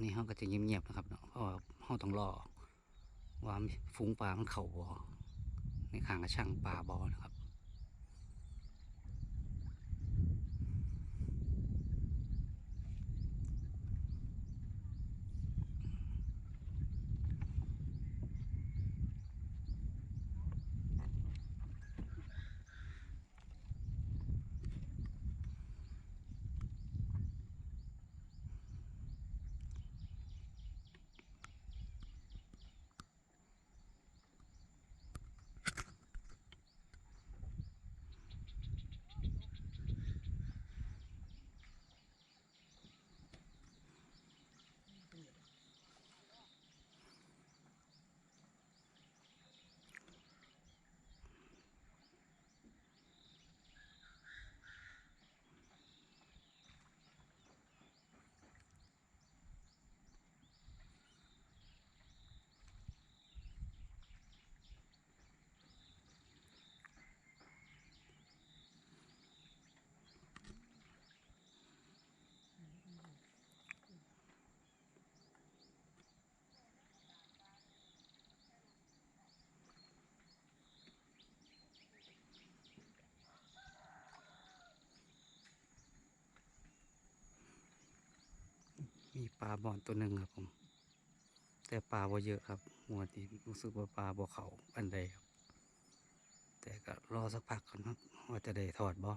อนนี้เขาก็จะเงียบๆนะครับเนาะเพราะว่าเขาต้องรอว่าฝูงปลามันเข่าบ่ในขางกระช่างปลาบ่นะครับ มีปลาบ่อนตัวหนึ่งครับผม แต่ปลาบ่เยอะครับหัวนี้รู้สึกว่าปลาบ่เขาอันใดครับ แต่ก็รอสักพักก่อนครับว่าจะได้ถอดบ่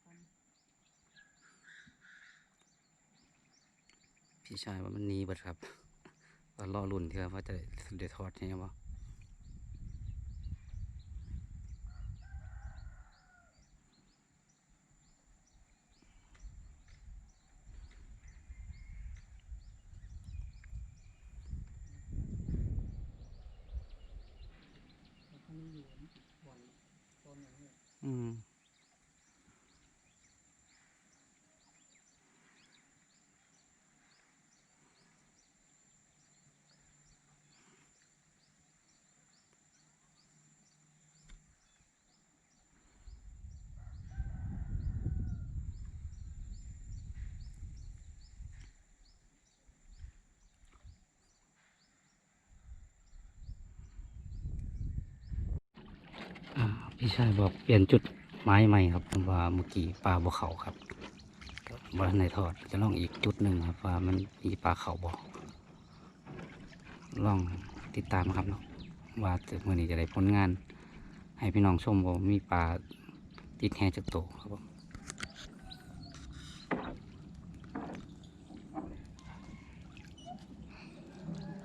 ไปไหนตอนพี่ชายว่ามันหนีเบัดครับว่ารอรุ่นเถอะว่าจะได้ถอดใช่ไหมบ่เขาไม่อยู่บ่อนตอนอย่างเนี้ยอืม อ่า พี่ชายบอกเปลี่ยนจุดไม้ใหม่ครับว่าเมื่อกี้ปลาบ่เขาครับก็บ่ทันในทอดจะลองอีกจุดหนึ่งครับว่ามันมีปลาเขาบ่ลองติดตามครับเนาะว่าเมื่อนี้จะได้ผลงาน ให้พี่น้องชมว่ามีปลาติดแฮจากโตครับผม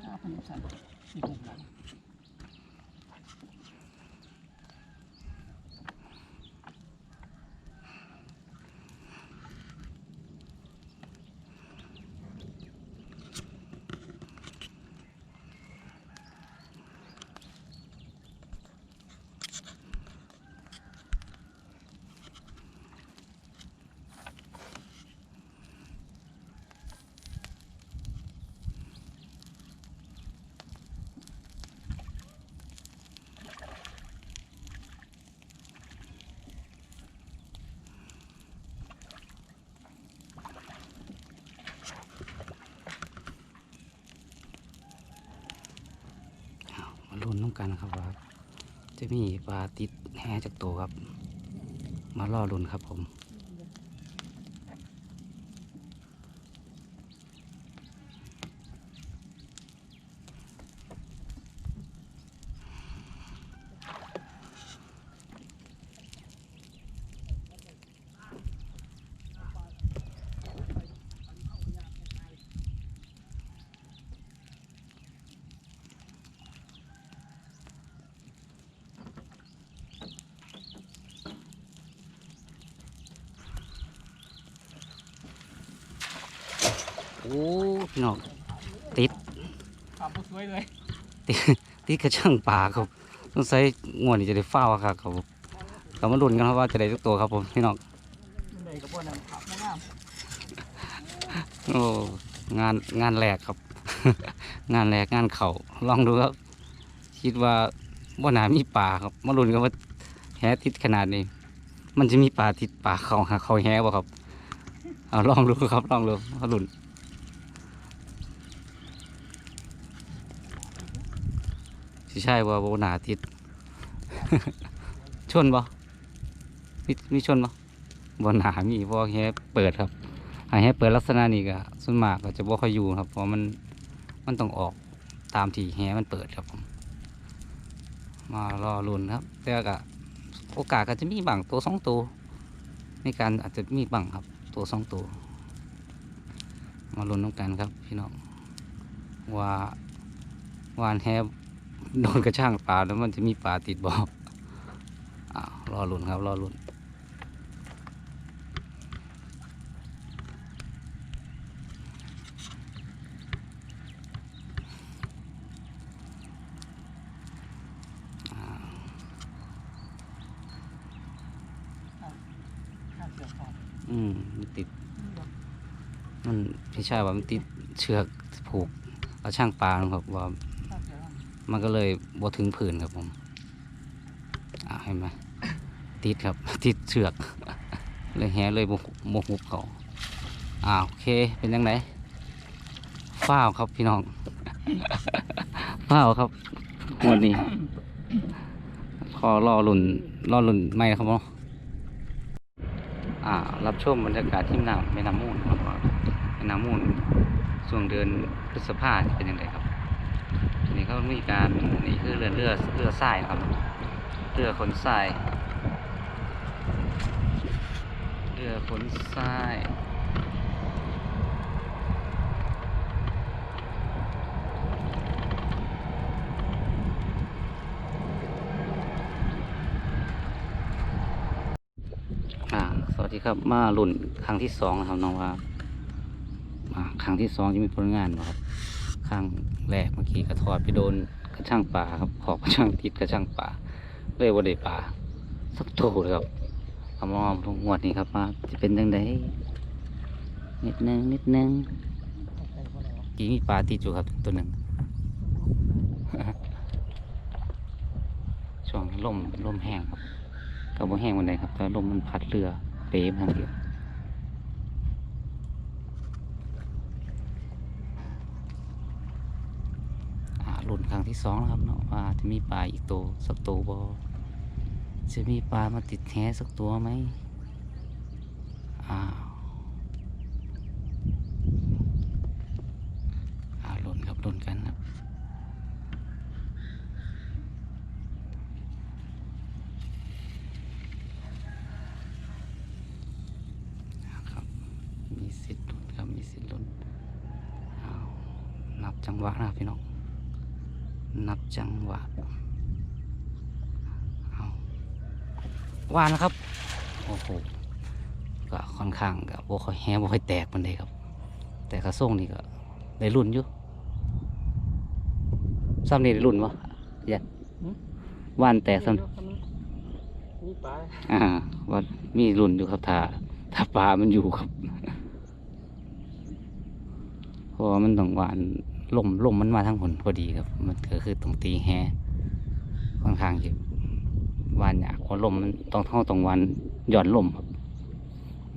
ห้าพันสามสี่หกหลังอ้ กันครับว่าจะมีปลาติดแฮจากตัวครับ มาล่อลุนครับผม โอ้พี่น้องติดขับรถสวยเลยติดติดกระช่างปลาครับต้องใช้งวดนี้จะได้เฝ้าวครับครับผมก็มาลุ้นกันครับว่าจะได้ทุกตัวครับผมพี่น้องมันใดกับพวกนั้นขับไม่งามโอ้งานงานแรกครับ งานแรกงานเขาลองดูครับ คิดว่าว่านามีป่าครับมาลุ้นกันว่าแหติดขนาดนี้ มันจะมีป่าติดป่าเขาหาเขาแหบ่ครับเอาลองดูครับลองดูมาลุ้น สิใช่ว่าโบนาติด ชนบ่มีมีชนบ่บนหามีเพราะว่าแฮเปิดครับหาแฮเปิดลักษณะนี้ก็ส่วนมากก็จะบ่ค่อยอยู่ครับ เพราะมันมันต้องออกตามที่แฮมันเปิดครับผมมารอลุ้นครับ แต่ก็โอกาสก็จะมีบางตัวสองตัวในการอาจจะมีบางครับ ตัวสองตัวมาลุ้นน้องกันครับพี่น้องว่าวานแฮ โดนกระช่างปลาแล้วมันจะมีปลาติดบ่อ้าวรอลุ้นครับ รอลุ้นอืมมันติด มันไม่ใช่ว่ามันติดเชือกผูกเอาช่างปลานะครับว่า มันก็เลยบ่ถึงผืนครับผมอ่าเห็นไหมติดครับ ติดเชือก เลยแหเลยบ่โมหุบเขาอ่าโอเคเป็นยังไงฟ้าวครับพี่น้องฟ้าวครับวันนี้ขอรอลุ่นรอลุ่นไม่นะครับเนาะอ่า รับชมบรรยากาศที่น้ำแม่น้ำมูลครับแม่น้ำมูลช่วงเดือนพฤษภาเป็นยังไงครับ นี้เขามีการนี่คือเรือเรือเรือทรายครับ เรือขนทรายเรือขนทรายสวัสดีครับมาลุ่นครั้งที่สองนะครับน้องว่าครั้งที่สองจะมีผลงานบ่ครับ ข้างแรกเมื่อกี้กระทอดไปโดนกระช่างป่าครับขอบกระช่างติดกระช่างป่าเลยว่าได้ป่าสักโตเลยครับเอามาอ้อมทุกงวดนี้ครับว่าจะเป็นยังไงนิดนึงนิดนึงกี่มีปลาติดอยู่ครับตัวหนึ่งช่วงลมลมแห้งครับก็บ่แห้งวันใดครับแต่ลมมันพัดเรือเป๊ะทางเดียวอ่าลุ่น ครั้งที่สองแล้วครับเนาะว่าจะมีปลาอีกตัวสักตัวบ่จะมีปลามาติดแหสักตัวไหมอ้าวอ่าลุ่นครับลุ่นกันครับครับมีสิทธิ์ลุนครับมีสิทธิ์ลุนเอาวนับจังหวะนะพี่น้อง นับจังหวะเอาว่านนะครับ โอ้โห ก็ค่อนข้างกับโบค่อยแห้บ่ค่อยแตกมันเลยครับ แต่กระส่งนี่ก็ได้รุ่นอยู่ซ้ำนี่ได้รุ่นปะยันว่านแตกซ้ำมีปลาอ่าว่ามีรุ่นอยู่ครับถ้าถ้าปลามันอยู่ครับ เพราะว่ามันต้องหวาน ลมลมมันมาทั้งหนพอดีครับ มันก็คือต้องตีแฮค่อนข้างจะวานยากพราะลมมันต้องเท่าต้องวานหย่อนลมครับ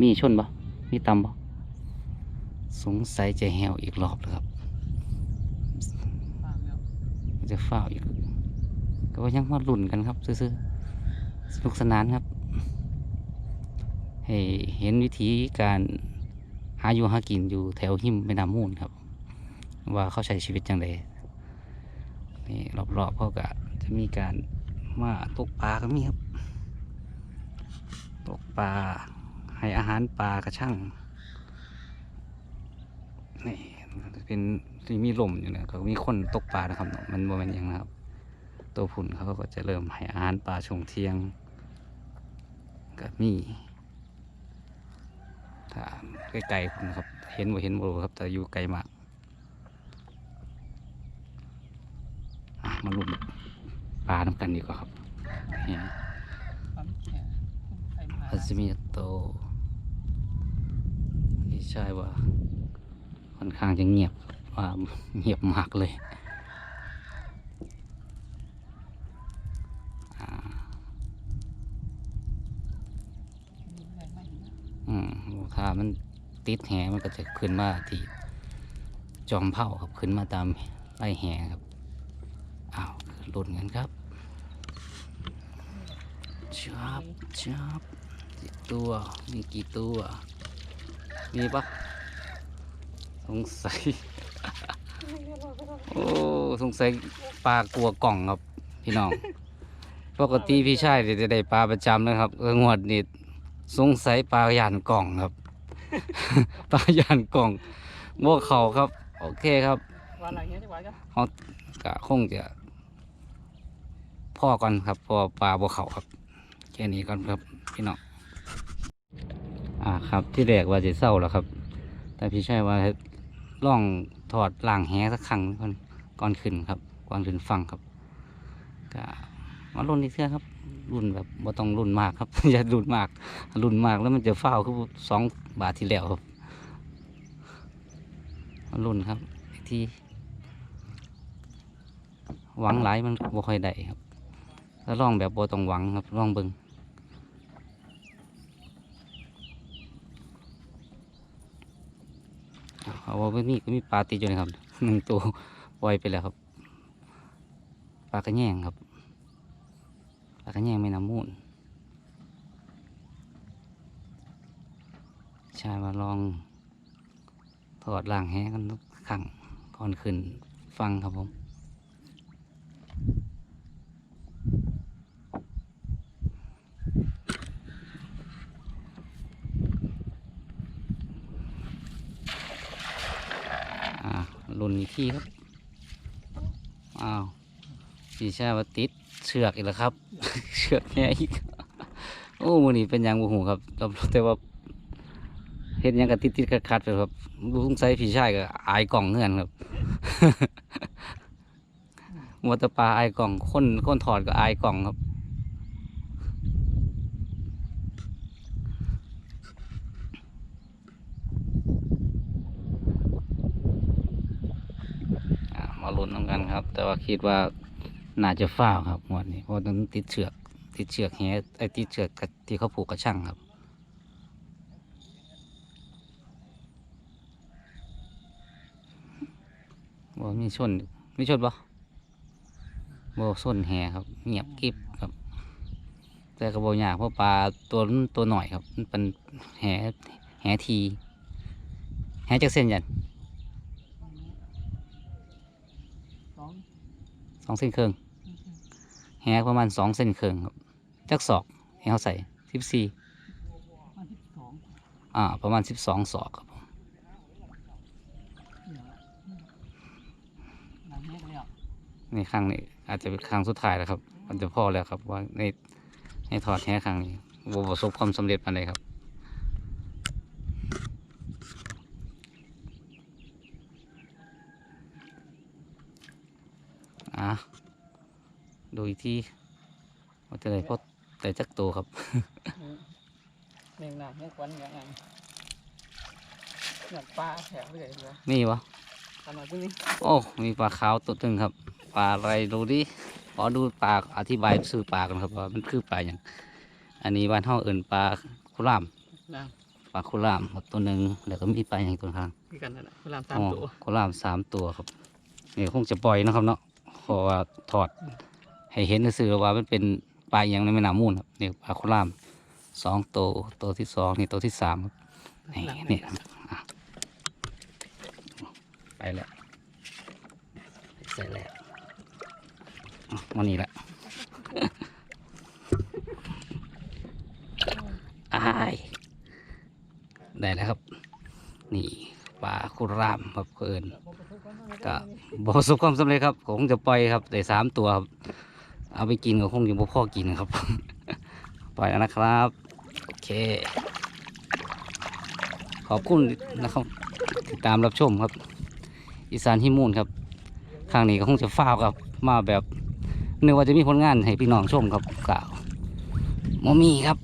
มีชนปะมีตำปะสงสัยจะแหวอีกรอบแล้วครับ จะฝ้าอีก ก็ว่ายังมาลุ่นกันครับ ซื่อๆสนุกสนานครับ ให้เห็นวิธีการหาอยู่หากินอยู่แถวหิมแม่น้ำมูลครับ ว่าเขาใช้ชีวิตอย่างไรนี่รอบๆเขาก็จะมีการมาตกปลาก็มีครับ ตกปลาให้อาหารปลากระช่างนี่เป็นที่มีลมอยู่นะก็มีคนตกปลานะครับ มันบ่แมันยังนะครับ ตัวผุ่นเขาก็จะเริ่มให้อาหารปลาช่วงเที่ยงก็มีถ้าไกล้ๆคุณครับ เห็นบ่เห็นบ่ครับ แต่อยู่ไกลมากอะ มาลุ้นปลาน้ำกันดีกว่าครับนี่ปลาไม่แก่อาจจะมีโตที่ใช่ว่าค่อนข้างจะเงียบว่าเงียบมากเลยอืมถ้ามันติดแหมันก็จะขึ้นมาที่จอมเผาครับขึ้นมาตามไล่แหครับ อ้าวหลุดกันครับชับชับกี่ตัวมีกี่ตัว มีปะสงสัย โอ้สงสัยปลากลัวกล่องครับ พี่น้อง ปกติพี่ชายจะได้ปลาประจำนะครับเอองวดนี้สงสัยปลาย่านกล่องครับ ปลาย่านกล่องโมเขาครับ โอเคครับวันอะไรเงี้ยจะไหวกันก็คงจะ พ่อก่อนครับเพอปลาบัวเขาครับแค่นี้ก่อนครับพี่น้องอ่าครับที่แรกว่าจะเศร้าแล้วครับ แต่พี่ชายว่าล่องถอดล่างแหสักครั้งก่อนก่อนขึ้นครับ ก่อนขึ้นฟังครับก็มารุ่นอีกเทื่อครับ รุ่นแบบบ่ต้องรุ่นมากครับ อย่ารุ่นมาก รุ่นมากแล้วมันจะเฝ้าคือสองบาทที่แล้วครับมารุ่นครับอีกทีหวังหลายมันบ่ค่อยได้ครับ ถ้าลองแบบบ่ต้องหวังครับลองเบิงเอาว่าไม่มีก็มีปลาติดอยู่นะครับหนึ่งตัวปล่อยไปแล้วครับปลากระแยงครับปลากระแยงไม่น้ำมูลใช่มาลองถอดล่างแหกันทุกครั้งก่อนขึ้นฟังครับผม อ่ารุ่นอีกที่ครับ อ้าวพี่ชายว่าติดเชือกอีกแล้วครับ เชือกแง่อีก โอ้มือนี้เป็นยังบูหูครับแต่แต่ว่าเห็นยังกับติดติดๆขัดๆไปครับดูสงสัยพี่ชายก็อายกล่องเงื่อนครับมัวแตะปลาอายกล่องคนคนถอดก็อายกล่องครับ อ่า มาลุ้นน้ำกันครับ แต่ว่าคิดว่าน่าจะฟ้าวครับงวดนี้เพราะต้องติดเชือกติดเชือกแหไอ้ติดเชือกที่เขาผูกกระช่างครับว่ามีชนมีชนปะบ่ส้นแหครับ เงียบกริบครับ แต่กระบอกยากเพราะปลาตัวตัวหน่อยครับมันเป็นแหแหทีแหจากเส้นยัน สอง ส องเส้นครึ่งแหประมาณสองเส้นครึ่งครับจักศอกให้เขาใส่สิบสี่วันที่สองอ่า ประมาณสิบสองศอกครับผมเดี๋ยวหลังเงี้ยเลยอะในครั้งนี้อาจจะเป็นครั้งสุดท้ายแล้วครับ มันจะพอแล้วครับว่าในในถอดแหครั้งนี้บ่ประสบความสำเร็จมาเลยครับ อะดูอีกทีว่าจะได้พอแต่จักโตวครับเมงหนักเงี้ยควันอย่างนั้นหนักปลาแถวเลยเหรอมีวะขนาดนี้โอ้มีปลาขาวตัวตึงครับปลาอะไรดูดิขอดูปลาอธิบายชื่อปลากันครับว่ามันคือปลาอย่างอันนี้บ้านห้องเอื่นปลาคุรามนะปลาคุรามครับตัวหนึ่งแล้วก็มีปลาอย่างตัวข้างพี่กันนั่นแหละพลามตามตัวอ๋อคุรามสามตัวครับนี่คงจะปล่อยเนาะครับเนาะ เพราะว่าถอดให้เห็นซื่อๆว่ามันเป็นปลาอย่างในแม่น้ำมูลครับนี่ปลาคุรามสองตัวตัวที่สองนี่ตัวที่สามครับนี่นี่ครับอะไปแล้วใส่แล้วอะวันนี้แหละอายได้แล้วครับ นี่ปลาคุรามครับเพื่อน ก็บประสบความสำเร็จครับคงจะปล่อยครับได้สามตัวครับเอาไปกินก็คงจะบ่พอกินครับ ปล่อยแล้วนะครับโอเค ขอบคุณนะครับติดตามรับชมครับ อีสานฮิมูนครับครั้งนี้ก็คงจะฟ้าวครับ มาแบบนึกว่าจะมีผลงานให้พี่น้องชมครับกล่าวมมีครับ